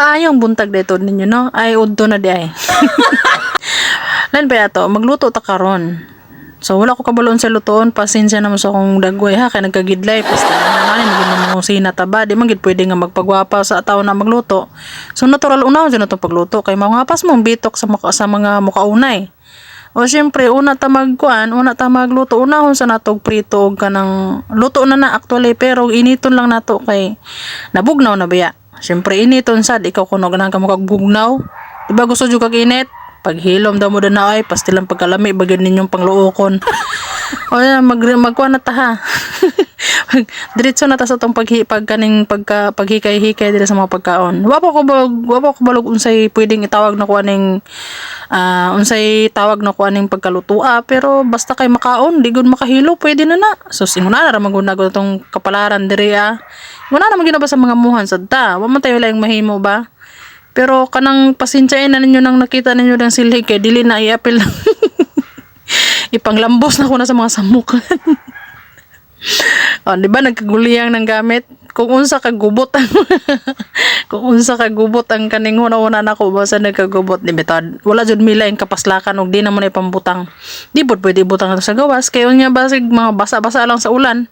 maayong buntag dito ninyo no? Ay udto na di ay. Lan pa ato magluto ta karon. So wala ko kabalon sa lutoon. Pasensya naman sa akong dagway ha? Kay nagkagidlay pasta naman magin mo sina taba di man gid pwede nga magpagwapa sa tao na magluto. So natural unahon sa natong pagluto? Kay mga mong bitok sa maka, sa mga mukaunay. O syempre, una ta magkuan, una ta magluto, unahon sa natog prito og kanang luto na na actually pero initon lang nato kay nabugnaw na baya. Syempre initon sad ikaw kuno ganang ka mo kag bugnaw. Diba gusto jud kag init? Paghilom daw mo na ay pastilang pagkalami bagyan ninyong pangluokon. o yan, mag magkuan na ta ha. Diretso na ta sa tong paghi pagkaning pagka paghikay-hikay dira sa mga pagkaon. Wa pa ko balog, wa pa ko balog unsay pwedeng itawag na kuaning ah unsay tawag na kuaning pagkalutua pero basta kay makaon di gud makahilo pwede na na. So singuna na ra na gud tong kapalaran diri ah. Wala na magina ba sa mga muhan sadta. Wa man tayo lang mahimo ba? Pero kanang pasensyain na ninyo nang nakita ninyo ng silhig kay dili na i-appeal ipanglambos na ko na sa mga samok. oh, di ba nagkaguliyang ng gamit? Kung unsa ka gubot ang kung unsa ka gubot ang kaning una-una nako basta nagkagubot ni betad. Wala jud mila yung kapaslakan og di na mo na ipambutang. Di pod pwede butang sa gawas kay unya basig mga basa-basa lang sa ulan.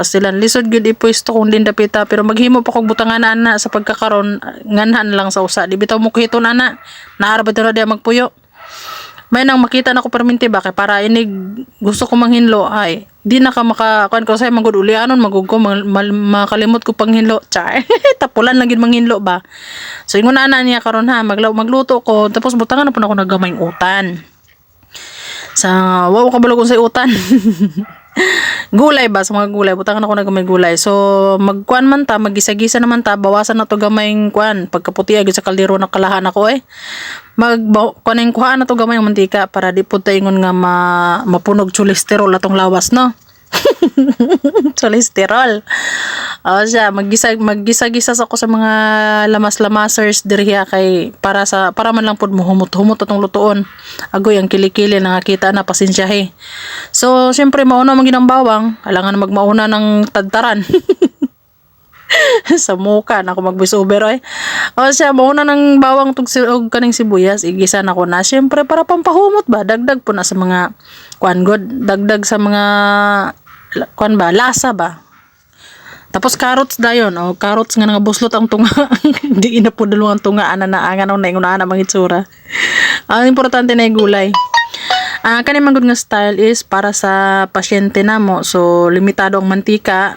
Pastilan lisod gyud ipwesto kung din dapita pero maghimo pa kog butangan ana sa pagkakaron nganhan lang sa usa. Di bitaw mo kuhiton ana. Naara ba na diya magpuyo? may nang makita na ko perminti ba kay para inig gusto ko manghinlo ay di na ka maka kuan ko say magud uli anon magug ko mal- mal- makalimot ko panghinlo char tapulan lang gid manghinlo ba so ingon na ana niya karon ha maglaw magluto ko tapos butangan na pud ako nagamayng utan sa wow kabalog sa utan gulay ba? Sa mga gulay butangan ako nagamay gulay. So magkuan man ta magisa-gisa naman ta bawasan na to gamayng kuan. Pagkaputi agad sa kaldero na kalahan ako eh. Mag kuaning kuhaan na to gamay mantika para di pud ta ingon nga ma, mapunog cholesterol atong lawas no cholesterol. O siya maggisa maggisa-gisa ako sa mga lamas-lamasers diriha kay para sa para man lang pud mohumot-humot atong lutoon agoy ang kilikili na nakita na pasensyahe so syempre mauna man ginang bawang alangan magmauna ng tadtaran. Sa muka na ako mag over ay. O siya mauna ng bawang tug og kaning sibuyas igisa na ko na syempre para pampahumot ba dagdag po na sa mga kuan god dagdag sa mga kuan ba lasa ba. Tapos carrots dayon o carrots nga nga buslot ang tunga. Di ina po dalawang tunga ana na angan na ingon ana mga itsura. Ang importante na gulay. Ah, kani man gud nga style is para sa pasyente namo. So limitado ang mantika.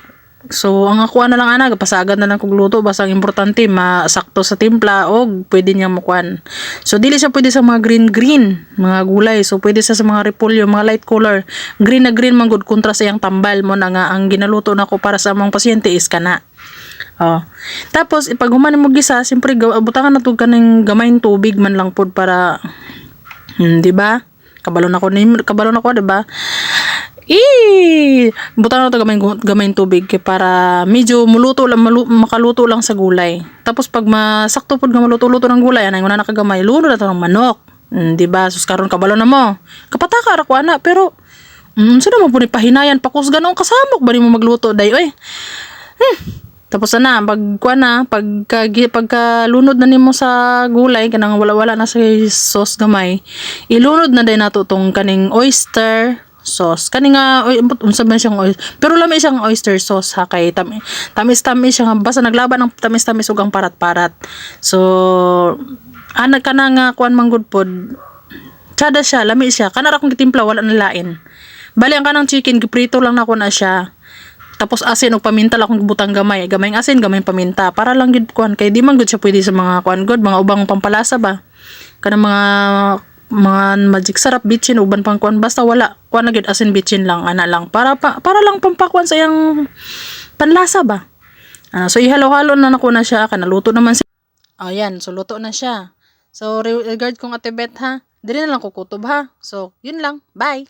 So ang ako na lang ana pasagad na lang kog luto basta ang importante masakto sa timpla o pwede niya makuan. So dili siya pwede sa mga green green mga gulay. So pwede siya sa mga repolyo, mga light color. Green na green man gud kontra sa iyang tambal mo na nga ang ginaluto nako para sa among pasyente is kana. Oh. Tapos ipag human mo gisa, siyempre butangan na to kaning gamayng tubig man lang pod para Hmm, di ba? Kabalon ako ni kabalon ako, di ba? Eh, butan na to gamay gamay tubig kay para medyo muluto lang malu, makaluto lang sa gulay. Tapos pag masakto pud nga maluto-luto ng gulay, anay na nakagamay, luno na ng manok. Mm, di ba? Sus karon kabalon na mo. Kapataka ra ko ana, pero mm, sino mo pud pahinayan pakus ganong kasamok ba mo magluto day oy. Hmm. Tapos na, pag kuha na, pagka, pagka lunod na nimo sa gulay, kanang wala-wala na sa sauce gamay, ilunod na din nato tong kaning oyster sauce. Kani nga, unsa man siyang oyster. Pero lami siyang oyster sauce ha, kay tami, tamis-tamis siya nga, basta naglaban ng tamis-tamis ug ang parat-parat. So, ana ka na nga, kuan manggod pod, Tsada siya, lami siya. Kana ra kong gitimpla, wala na lain. Bali, ang kanang chicken, giprito lang na ko na siya. Tapos asin o paminta lang akong butang gamay. Gamayng asin, gamayng paminta. Para lang gid kuan kay di man gud siya pwede sa mga kuan gud, mga ubang pampalasa ba. Kana mga mga magic sarap bitchin uban pang kuan basta wala kuan na asin bitchin lang ana lang para pa, para lang pampakuan sa yang panlasa ba. Ah, so ihalo-halo na nako na siya kanaluto naman si Oh, yan. So, luto na siya. So, re- regard kong ate Bet, ha? Dili na lang kukutob, ha? So, yun lang. Bye!